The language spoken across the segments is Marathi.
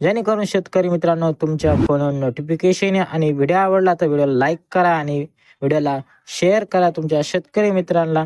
जेणेकरून शेतकरी मित्रांनो तुमच्या फोनवर नोटिफिकेशन आणि व्हिडिओ आवडला तर व्हिडिओ लाईक करा आणि व्हिडिओला शेअर करा तुमच्या शेतकरी मित्रांना.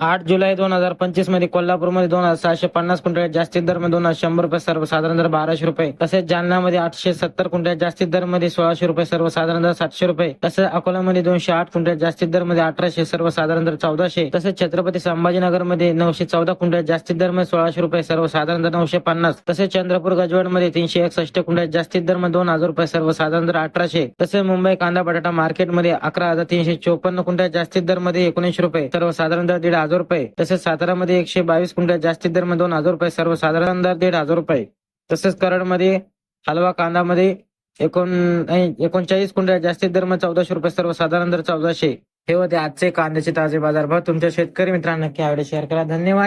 आठ जुलै दोन हजार पंचवीसमध्ये कोल्हापूरमध्ये दोन हजार सहाशे पन्नास क्विंटल जास्तीत दरमध्ये दोन हजार शंभर रुपये सर्वसाधारण दर बाराशे रुपये. तसेच जालनामध्ये आठशे सत्तर क्विंटल जास्तीत दरमध्ये सोळाशे रुपये सर्वसाधारण दर सातशे रुपये. तसेच अकोल्यामध्ये दोनशे आठ क्विंटल जास्तीत दरमध्ये अठराशे सर्वसाधारण दर चौदाशे. तसेच छत्रपती संभाजीनगरमध्ये नऊशे चौदा क्विंटल जास्तीत दरमध्ये सोळाशे रुपये सर्वसाधारण दर नऊशे पन्नास. तसेच चंद्रपूर गजवडमध्ये तीनशे एकसष्ट क्विंटल जास्तीत दरमध्ये दोन हजार रुपये सर्वसाधारण दर अठराशे. तसेच मुंबई कांदा बटाटा मार्केटमध्ये अकरा हजार तीनशे चोपन्न क्विंटल जास्तीत दरमध्ये एकोणीसशे रुपये सर्वसाधारण दर दीड हजार रुपये. तसेच सातारामध्ये एकशे बावीस क्विंटल जास्तीत दर दोन हजार रुपये सर्वसाधारण दर दीड हजार रुपये. तसेच कराडमध्ये हलवा कांदामध्ये एकोण एकोणचाळीस क्विंटल जास्तीत दर चौदाशे रुपये सर्वसाधारण दर चौदाशे. हे होते आजचे कांद्याचे ताजे बाजारभाव तुमच्या शेतकरी मित्रांना नक्की आवडे शेअर करा. धन्यवाद.